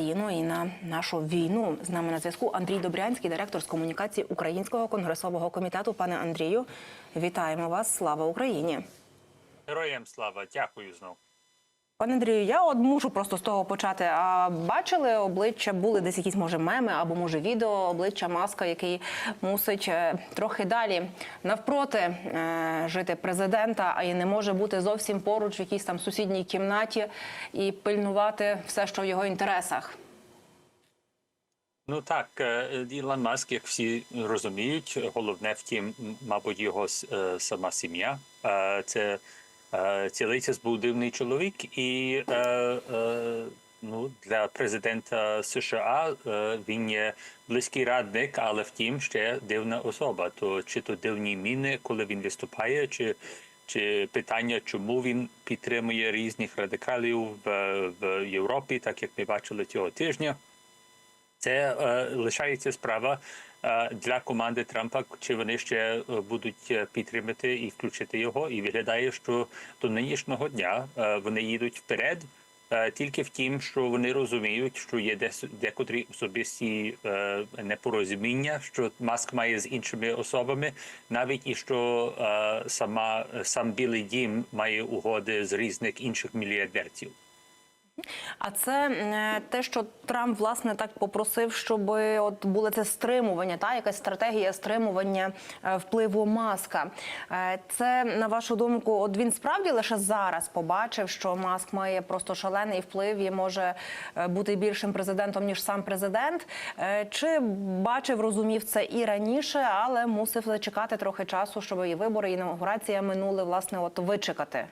Україну і на нашу війну з нами на зв'язку Андрій Добрянський, директор з комунікації Українського конгресового комітету. Пане Андрію, вітаємо вас! Слава Україні! Героям слава, дякую знов. Пане Андрію, я от мушу просто з того почати. А бачили обличчя, були десь якісь може меми або може відео обличчя маска, який мусить е, трохи далі навпроти е, жити президента, а і не може бути зовсім поруч в якійсь там сусідній кімнаті і пильнувати все, що в його інтересах. Ну так, е, Ілон Маск, як всі розуміють, головне втім, мабуть, його сама сім'я. Це цілиця був дивний чоловік, і е, е, ну, для президента США е, він є близький радник, але втім ще дивна особа. То чи то дивні міни, коли він виступає, чи чи питання, чому він підтримує різних радикалів в, в Європі, так як ми бачили цього тижня. Це е, лишається справа е, для команди Трампа, чи вони ще е, будуть е, підтримати і включити його. І виглядає, що до нинішнього дня е, вони їдуть вперед. Тільки в тім, що вони розуміють, що є декотрі особисті непорозуміння, що маск має з іншими особами, навіть і що сама сам Білий Дім має угоди з різних інших мільярдерців. А це е, те, що Трамп власне так попросив, щоб от було це стримування, та якась стратегія стримування е, впливу маска. Е, Це на вашу думку, от він справді лише зараз побачив, що маск має просто шалений вплив і може бути більшим президентом ніж сам президент. Чи бачив, розумів це і раніше, але мусив зачекати трохи часу, щоб і вибори, і інаугурація минули власне, от вичекати.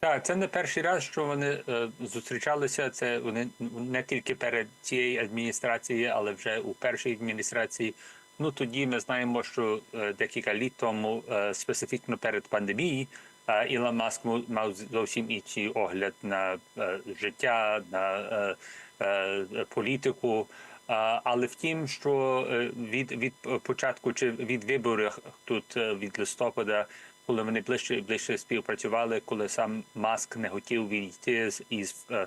Так, це не перший раз, що вони е, зустрічалися. Це вони не тільки перед цією адміністрацією, але вже у першій адміністрації. Ну тоді ми знаємо, що е, декілька літ тому, е, специфічно перед пандемією, е, Ілон Маск мав зовсім інший огляд на е, життя, на е, е, політику. Але втім, що е, від від початку чи від виборів тут е, від листопада, коли вони ближче і ближче співпрацювали, коли сам Маск не хотів відійти з із е,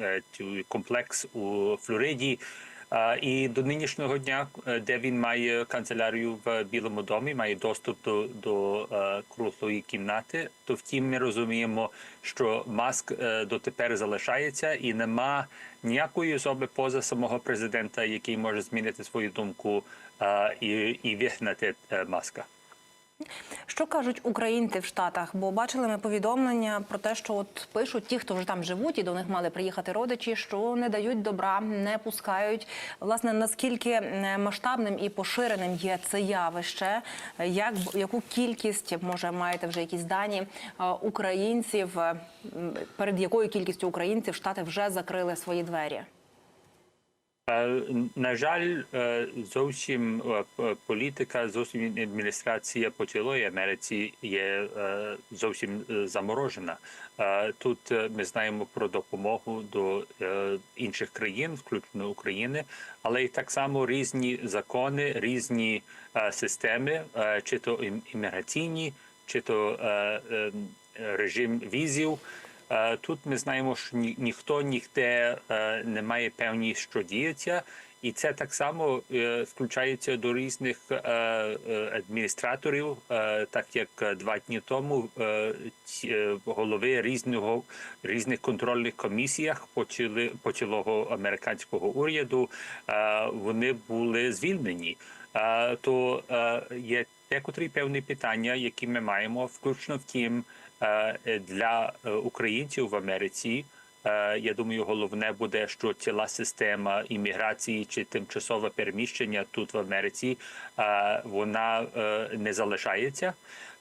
е, комплекс у Флориді. І до нинішнього дня, е, де він має канцелярію в Білому домі, має доступ до, до круглої кімнати, то втім ми розуміємо, що маск дотепер залишається і нема ніякої особи поза самого президента, який може змінити свою думку і, і вигнати маска. Що кажуть українці в Штатах? Бо бачили ми повідомлення про те, що от пишуть ті, хто вже там живуть, і до них мали приїхати родичі, що не дають добра, не пускають. Власне, наскільки е, масштабним і поширеним є це явище? Як яку кількість може маєте вже якісь дані е, українців? Перед якою кількістю українців штати вже закрили свої двері? Е, На жаль, е, зовсім е, політика, зовсім адміністрація по цілої Америці є зовсім заморожена. Тут ми знаємо про допомогу до інших країн, включно України, але й так само різні закони, різні системи, чи то ім- імміграційні, чи то е, е, режим візів. Е, Тут ми знаємо, що ні, ніхто ніде е, не має певні, що діється, і це так само е, включається до різних адміністраторів, так як два дні тому голови різного різних контрольних комісіях почалого американського уряду. Вони були звільнені. То є декотрі певні питання, які ми маємо, включно втім е, для е, українців в Америці. Е, Я думаю, головне буде, що ціла система імміграції чи тимчасове переміщення тут в Америці е, вона е, не залишається.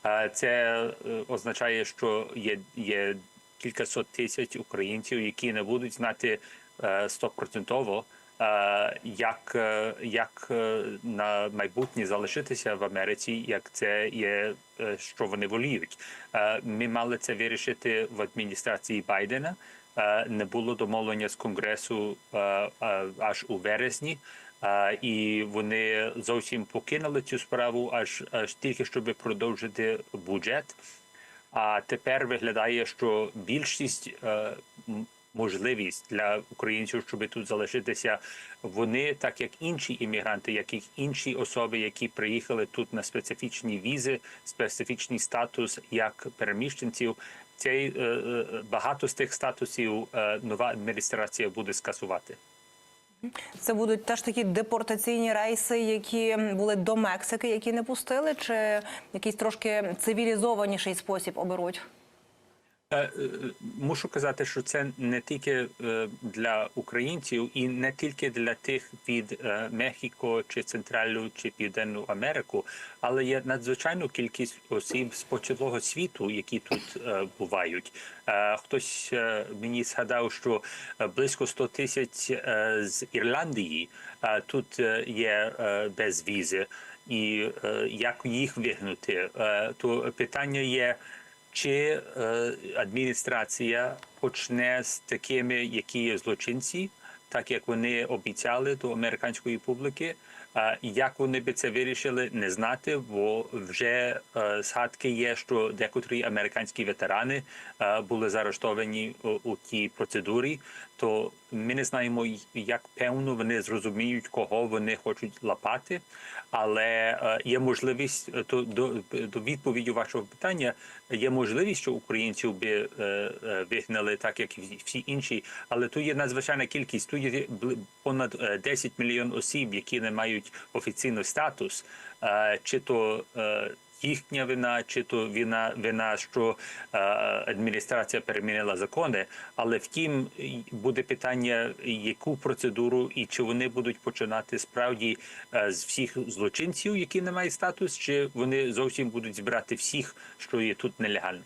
Е, Це е, означає, що є, є кількасот тисяч українців, які не будуть знати е, стопроцентово. Е, Як, е, як е, на майбутнє залишитися в Америці, як це є, що вони воліють? Ми мали це вирішити в адміністрації Байдена. Не було домовлення з конгресу аж у вересні. І вони зовсім покинули цю справу аж аж тільки щоб продовжити бюджет. А тепер виглядає, що більшість можливість для українців, щоб тут залишитися. Вони, так як інші іммігранти, як і інші особи, які приїхали тут на специфічні візи, специфічний статус як переміщенців. Цей е, е, багато з тих статусів е, нова адміністрація буде скасувати. Це будуть теж такі депортаційні рейси, які були до Мексики, які не пустили, чи якийсь трошки цивілізованіший спосіб оберуть? Е, е, Мушу казати, що це не тільки е, для українців і не тільки для тих від Мехіко чи Центральну чи Південну Америку, але є надзвичайну кількість осіб з по цілого світу, які тут бувають. Хтось мені згадав, що близько 100 тисяч з Ірландії тут є без візи, і як їх вигнути, то питання є. Чи е, адміністрація почне з такими, які є злочинці, так як вони обіцяли до американської публіки? Як вони би це вирішили, не знати, бо вже е, згадки є, що декотрі американські ветерани е, були заарештовані у тій процедурі. То ми не знаємо, як певно вони зрозуміють, кого вони хочуть лапати. Але е, є можливість е, то до, до відповіді вашого питання. Є можливість, що українців би е, вигнали, так як і всі інші. Але тут є надзвичайна кількість. Тут є понад е, 10 мільйон осіб, які не мають офіційний статус, чи то їхня вина, чи то вина, вина, що е, адміністрація перемінила закони. Але втім, буде питання, яку процедуру і чи вони будуть починати справді е, з всіх злочинців, які не мають статус, чи вони зовсім будуть збирати всіх, що є тут нелегально.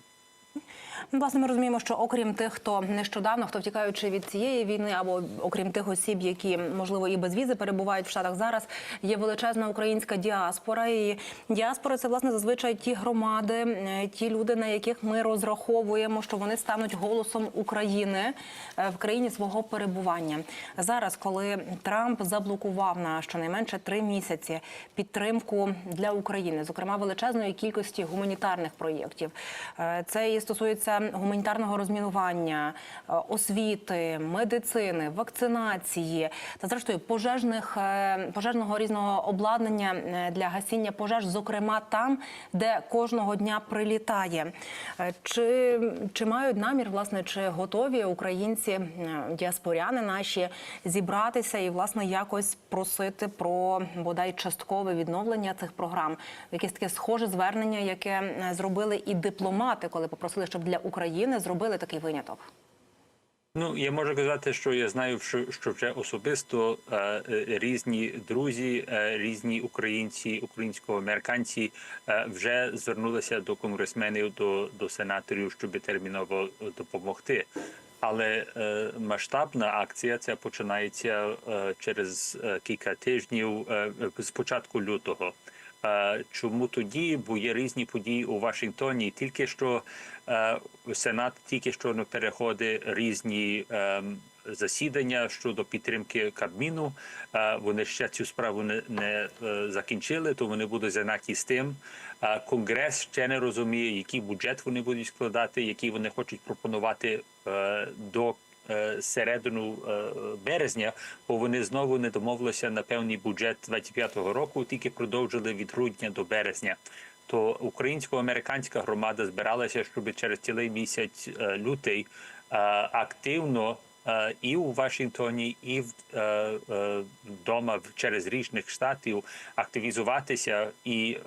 Ну, Власне, ми розуміємо, що окрім тих, хто нещодавно, хто втікаючи від цієї війни, або окрім тих осіб, які можливо і без візи перебувають в Штатах зараз, є величезна українська діаспора. І діаспора це власне зазвичай ті громади, е, ті люди, на яких ми розраховуємо, що вони стануть голосом України е, в країні свого перебування. Зараз, коли Трамп заблокував на щонайменше три місяці підтримку для України, зокрема величезної кількості гуманітарних проєктів, Е, це і стосується гуманітарного розмінування, е, освіти, медицини, вакцинації та зрештою пожежних е, пожежного різного обладнання е, для гасіння пожеж, зокрема там, де кожного дня прилітає. Чи, чи мають намір, власне, чи готові українці, діаспоряни наші зібратися і власне якось просити про бодай часткове відновлення цих програм? Якесь таке схоже звернення, яке зробили і дипломати, коли попросили, щоб для України зробили такий виняток. Ну, я можу казати, що я знаю, що, що вже особисто е, е, різні друзі, е, різні українці, українсько-американці е, вже звернулися до конгресменів, до, до сенаторів, щоб терміново допомогти. Але е, масштабна акція ця починається е, через е, кілька тижнів е, з початку лютого. Е, Чому тоді? Бо є різні події у Вашингтоні. Тільки що Сенат тільки що переходить різні е, засідання щодо підтримки Кабміну. Е, Вони ще цю справу не, не е, закінчили, то вони будуть зайняті з тим. Е, Конгрес ще не розуміє, який бюджет вони будуть складати, який вони хочуть пропонувати е, до е, середину е, березня, бо вони знову не домовилися на певний бюджет 25-го року, тільки продовжили від грудня до березня. То українсько-американська громада збиралася, щоб через цілий місяць е, лютий е, активно е, і у Вашингтоні, і вдома через різних штатів активізуватися і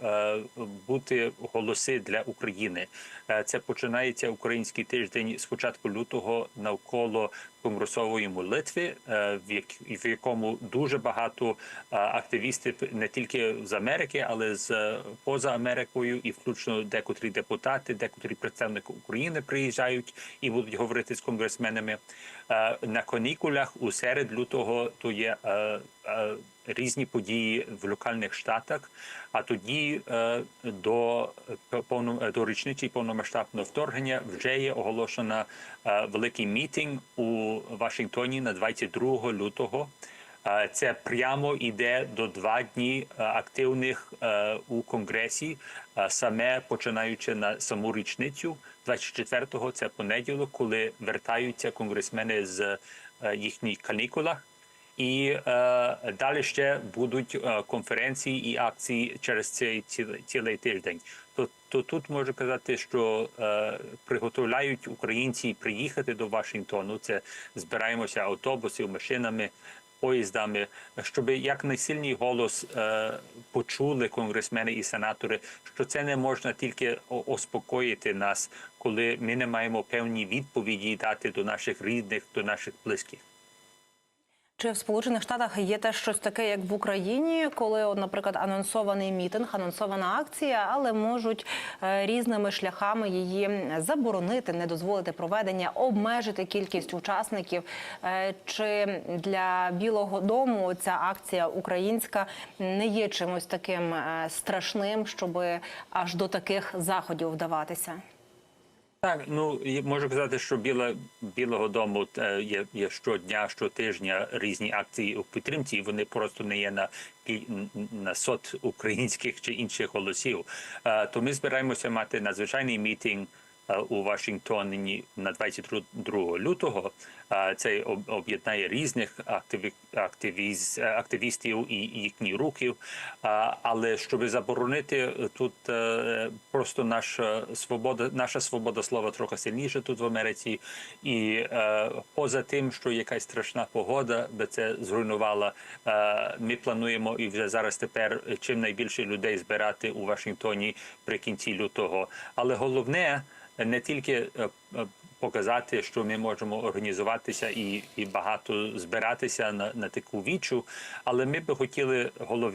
бути голоси для України. Це починається український тиждень з початку лютого навколо конгресової молитви, е, в якому дуже багато е, активістів не тільки з Америки, але з е, поза Америкою, і включно декотрі депутати, декотрі представники України приїжджають і будуть говорити з конгресменами. На канікулях у серед лютого то є різні події в локальних штатах. А тоді е, до повно до річниці повномасштабного вторгнення вже є оголошена е, великий мітинг у Вашингтоні на 22 лютого. Е, Це прямо йде до два дні е, активних е, у конгресі, е, саме починаючи на саму річницю 24-го, це понеділок, коли вертаються конгресмени з е, їхніх канікулах. І е, далі ще будуть е, конференції і акції через цей цілий, цілий тиждень. То, то тут можу казати, що е, приготовляють українці приїхати до Вашингтону. Це збираємося автобусів, машинами, поїздами, щоб як найсильний голос е, почули конгресмени і сенатори, що це не можна тільки успокоїти нас, коли ми не маємо певні відповіді дати до наших рідних, до наших близьких. Чи в Сполучених Штатах є теж щось таке, як в Україні, коли, наприклад, анонсований мітинг, анонсована акція, але можуть е, різними шляхами її заборонити, не дозволити проведення, обмежити кількість учасників? Е, Чи для Білого Дому ця акція українська не є чимось таким е, страшним, щоб аж до таких заходів вдаватися? Так, ну можу казати, що біла білого дому е, є, є щодня, щотижня різні акції у підтримці. і Вони просто не є на на сот українських чи інших голосів. Е, То ми збираємося мати надзвичайний мітинг у Вашингтоні на 22 лютого. Е, Це об- об'єднає різних активі- активіз- е, активістів і їхні рухів. Е, Але щоб заборонити е, тут е, просто наша свобода, наша свобода слова трохи сильніша тут в Америці, і е, поза тим, що якась страшна погода би це зруйнувала. е, Ми плануємо і вже зараз тепер чим найбільше людей збирати у Вашингтоні при кінці лютого. Але головне не тільки е, е, показати, що ми можемо організуватися і, і багато збиратися на, на таку вічу, але ми би хотіли голов...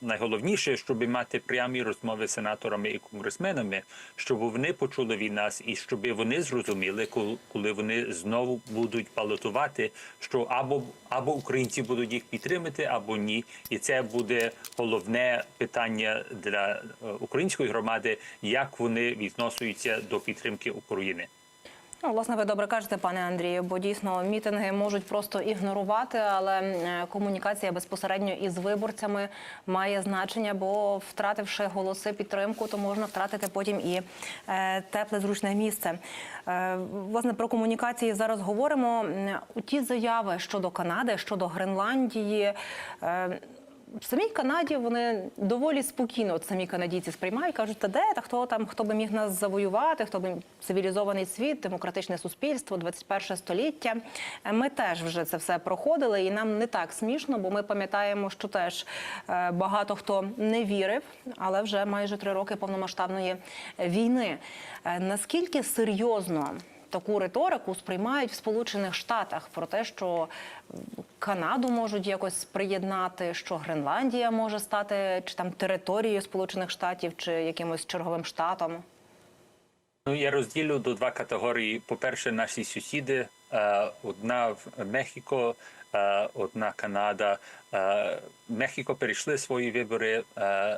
найголовніше, щоб мати прямі розмови з сенаторами і конгресменами, щоб вони почули від нас і щоб вони зрозуміли, коли- вони знову будуть балотувати, що або або українці будуть їх підтримати, або ні. І це буде головне питання для е, української громади, як вони відносяться до підтримки України. Ну, власне, ви добре кажете, пане Андрію, бо дійсно мітинги можуть просто ігнорувати, але е, комунікація безпосередньо із виборцями має значення, бо втративши голоси підтримку, то можна втратити потім і е, тепле зручне місце. Е, власне про комунікації зараз говоримо. Ті заяви щодо Канади, щодо Гренландії. В самій Канаді вони доволі спокійно от самі канадійці сприймають, кажуть, та де та хто там, хто би міг нас завоювати, хто би цивілізований світ, демократичне суспільство, 21 століття. Е, Ми теж вже це все проходили, і нам не так смішно, бо ми пам'ятаємо, що теж е, багато хто не вірив, але вже майже три роки повномасштабної війни. Е, Наскільки серйозно? Таку риторику сприймають в Сполучених Штатах про те, що Канаду можуть якось приєднати, що Гренландія може стати чи там територією Сполучених Штатів, чи якимось черговим штатом. Ну, я розділю до два категорії. По-перше, наші сусіди. е, Одна в Мехіко, е, одна Канада. Е, Мехіко перейшли свої вибори,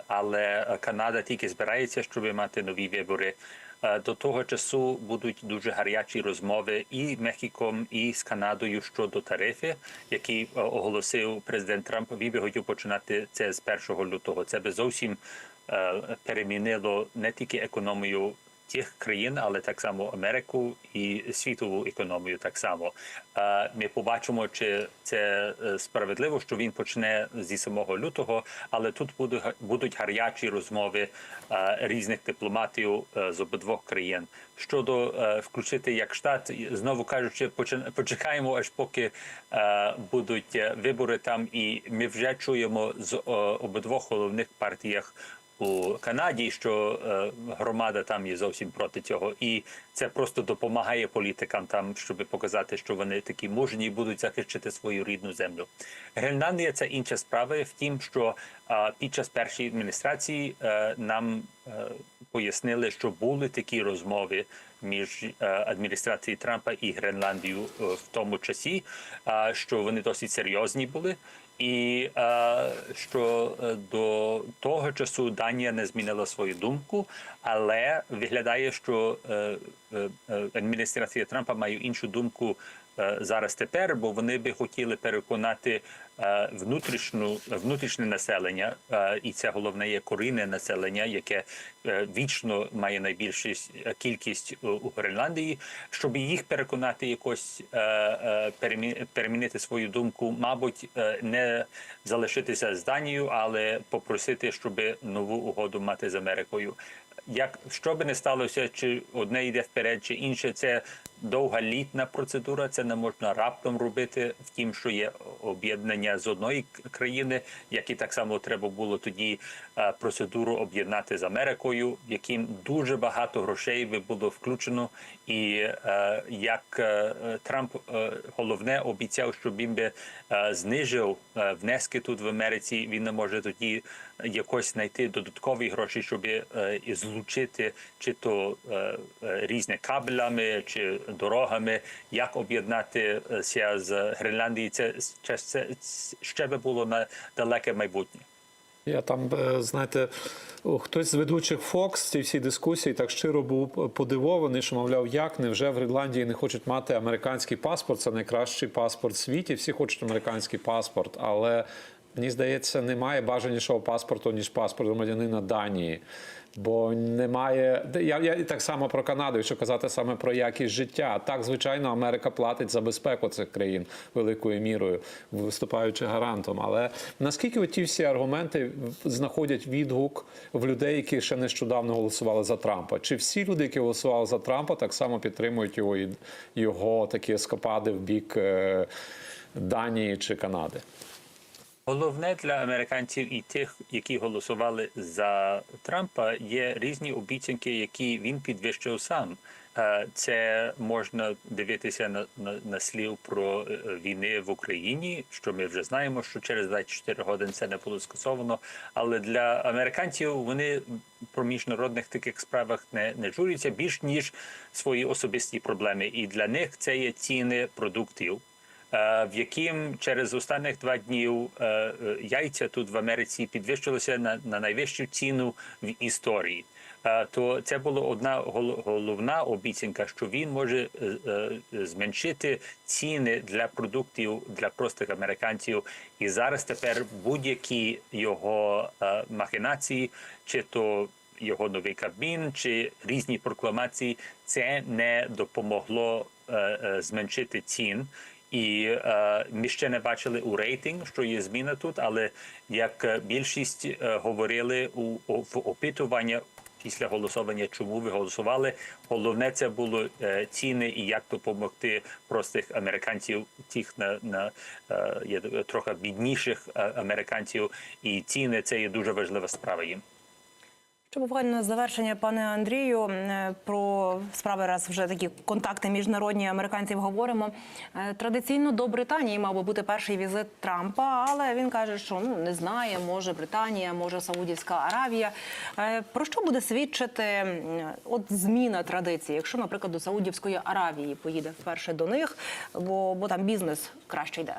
але Канада тільки збирається, щоб мати нові вибори. Е, До того часу будуть дуже гарячі розмови і Мехіком, і з Канадою щодо тарифів, які е, оголосив президент Трамп. Він би хотів починати це з 1 лютого. Це би зовсім е, перемінило не тільки економію тих країн, але так само Америку і світову економію. Так само ми побачимо, чи це е, справедливо, що він почне зі самого лютого, але тут будуть будуть гарячі розмови е, різних дипломатів е, з обидвох країн. Щодо включити як штат, знову кажучи, почекаємо, аж поки будуть вибори там, і ми вже чуємо з обидвох головних партіях у Канаді, що е, громада там є зовсім проти цього, і це просто допомагає політикам там, щоб показати, що вони такі мужні і будуть захищати свою рідну землю. Гренландія це інша справа. Втім, що під час першої адміністрації е, нам е, пояснили, що були такі розмови між адміністрацією Трампа і Гренландією в тому часі, що вони досить серйозні були. І е, що е, до того часу Данія не змінила свою думку, але виглядає, що е, е, е, адміністрація Трампа має іншу думку зараз тепер, бо вони би хотіли переконати е, внутрішню внутрішнє населення, е, і це головне є корінне населення, яке е, вічно має найбільшу кількість у- Гренландії, щоб їх переконати якось е, е, перемінити свою думку, мабуть, е, не залишитися з Данією, але попросити, щоб нову угоду мати з Америкою. Як що би не сталося, чи одне йде вперед, чи інше, це довга літна процедура. Це не можна раптом робити. Втім, що є об'єднання з одної країни, як і так само треба було тоді е, процедуру об'єднати з Америкою, яким дуже багато грошей би було включено. І е, як е, Трамп головне обіцяв, що він би знижив внески тут в Америці, він не може тоді якось знайти додаткові гроші, щоб злучити чи то різні кабелями чи дорогами, як об'єднатися з Гренландії. Це ще, би було на далеке майбутнє. Я там, е, знаєте, хтось з ведучих Fox цій всій дискусії так щиро був подивований, що мовляв, як невже в Гренландії не хочуть мати американський паспорт? Це найкращий паспорт в світі. Всі хочуть американський паспорт, але мені здається, немає бажанішого паспорту ніж паспорт громадянина Данії. Бо немає я, я так само про Канаду, якщо казати саме про якість життя. Так, звичайно, Америка платить за безпеку цих країн великою мірою, виступаючи гарантом. Але наскільки ті всі аргументи знаходять відгук в людей, які ще нещодавно голосували за Трампа? Чи всі люди, які голосували за Трампа, так само підтримують його його такі ескапади в бік е, Данії чи Канади? Головне для американців і тих, які голосували за Трампа, є різні обіцянки, які він підвищив сам. Е, Це можна дивитися на, на, на слів про е, війни в Україні, що ми вже знаємо, що через 24 години це не було скасовано. Але для американців вони про міжнародних таких справах не, не журяться більш ніж свої особисті проблеми. І для них це є ціни продуктів в яким через останніх два днів е, е, яйця тут в Америці підвищилися на, на найвищу ціну в історії. Е, То це була одна гол- головна обіцянка, що він може е, е, зменшити ціни для продуктів для простих американців. І зараз тепер будь-які його е, махінації, чи то його новий кабін, чи різні прокламації, це не допомогло е, е, зменшити цін. І е, ми ще не бачили у рейтинг, що є зміна тут, але як е, більшість е, говорили у, в опитування після голосування, чому ви голосували, головне це було ціни і як допомогти простих американців, тих на, на е, трохи бідніших американців, і ціни це є дуже важлива справа їм. Ще буквально на завершення, пане Андрію, е, про справи, раз вже такі контакти міжнародні американців говоримо. Е, Традиційно до Британії мав би бути перший візит Трампа, але він каже, що ну не знає, може Британія, може Саудівська Аравія. Е, Про що буде свідчити от зміна традиції, якщо, наприклад, до Саудівської Аравії поїде вперше до них, бо, бо там бізнес краще йде.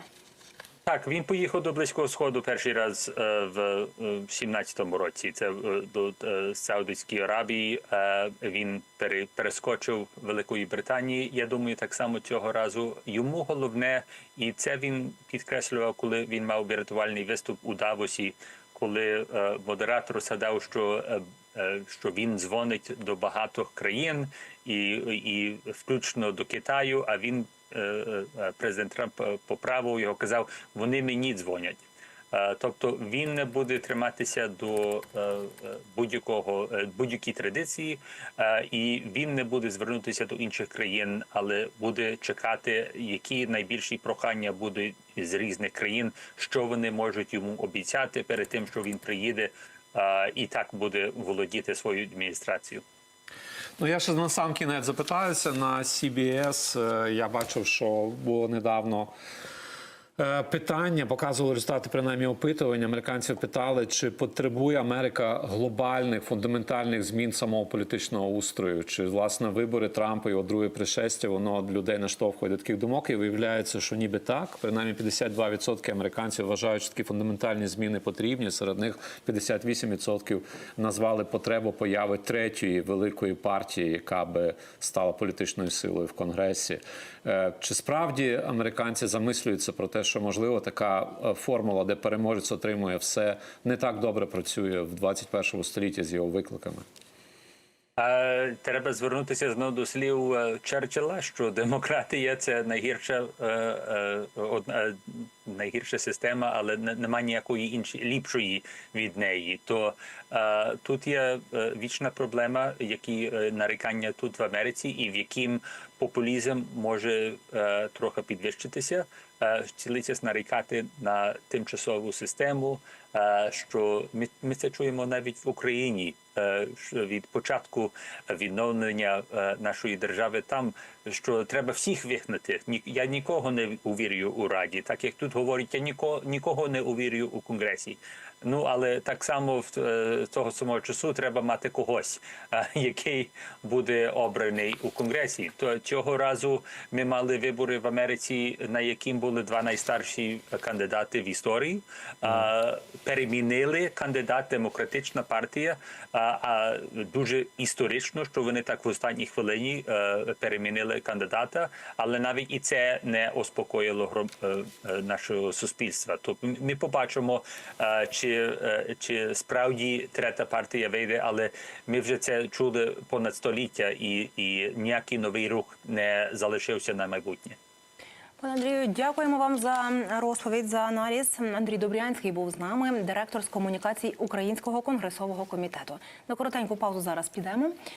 Так, він поїхав до Близького Сходу перший раз е, в е, 17-му році. Це е, до е, Саудівської Аравії. Е, Він пере- перескочив Великої Британії. Я думаю, так само цього разу йому головне, і це він підкреслював, коли він мав врятувальний виступ у Давосі, коли е, модератор згадав, що е, е, що він дзвонить до багатьох країн, і, і включно до Китаю. А він е, е, президент Трамп е, поправив його, казав, вони мені дзвонять. Е, Тобто він не буде триматися до е, е, будь-якого е, будь-якій традиції, е, і він не буде звернутися до інших країн, але буде чекати, які найбільші прохання будуть з різних країн, що вони можуть йому обіцяти перед тим, що він приїде, е, і так буде володіти своєю адміністрацією. Ну, я ще на сам кінець запитаюся на CBS. е, Я бачив, що було недавно Питання показували результати принаймні опитування. Американців питали, чи потребує Америка глобальних фундаментальних змін самого політичного устрою, чи власне вибори Трампа і його друге пришестя воно людей наштовхує до таких думок. І виявляється, що ніби так. Принаймні 52% американців вважають, що такі фундаментальні зміни потрібні. Серед них 58% назвали потребу появи третьої великої партії, яка би стала політичною силою в Конгресі. Е, Чи справді американці замислюються про те, що можливо така е, формула, де переможець отримує все, не так добре працює в 21 столітті з його викликами? Треба звернутися знову до слів е, Черчилля, що демократія це найгірша е, найгірша система, але не- нема ніякої іншої ліпшої від неї. То тут є вічна проблема, які нарікання тут в Америці, і в яким популізм може е, трохи підвищитися, е, цілиться нарікати на тимчасову систему. е, Що ми, ми це чуємо навіть в Україні е, від початку відновлення е, нашої держави, там що треба всіх вигнати. Ні- Я нікого не увірюю у раді, так як тут говорять, я нікого, нікого не увірюю у конгресі. Ну але так само в е, того самого часу треба мати когось, е, який буде обраний у конгресі. То цього разу ми мали вибори в Америці, на яким були два найстарші кандидати в історії. Е, Перемінили кандидат демократична партія. А, дуже історично, що вони так в останній хвилині е, перемінили кандидата, але навіть і це не успокоїло нашого суспільства. Тобто ми побачимо, е, чи, е, чи справді третя партія вийде, але ми вже це чули понад століття, і, і ніякий новий рух не залишився на майбутнє. Пане Андрію, дякуємо вам за розповідь за аналіз. Андрій Добрянський був з нами, директор з комунікацій Українського конгресового комітету. На коротеньку паузу зараз підемо.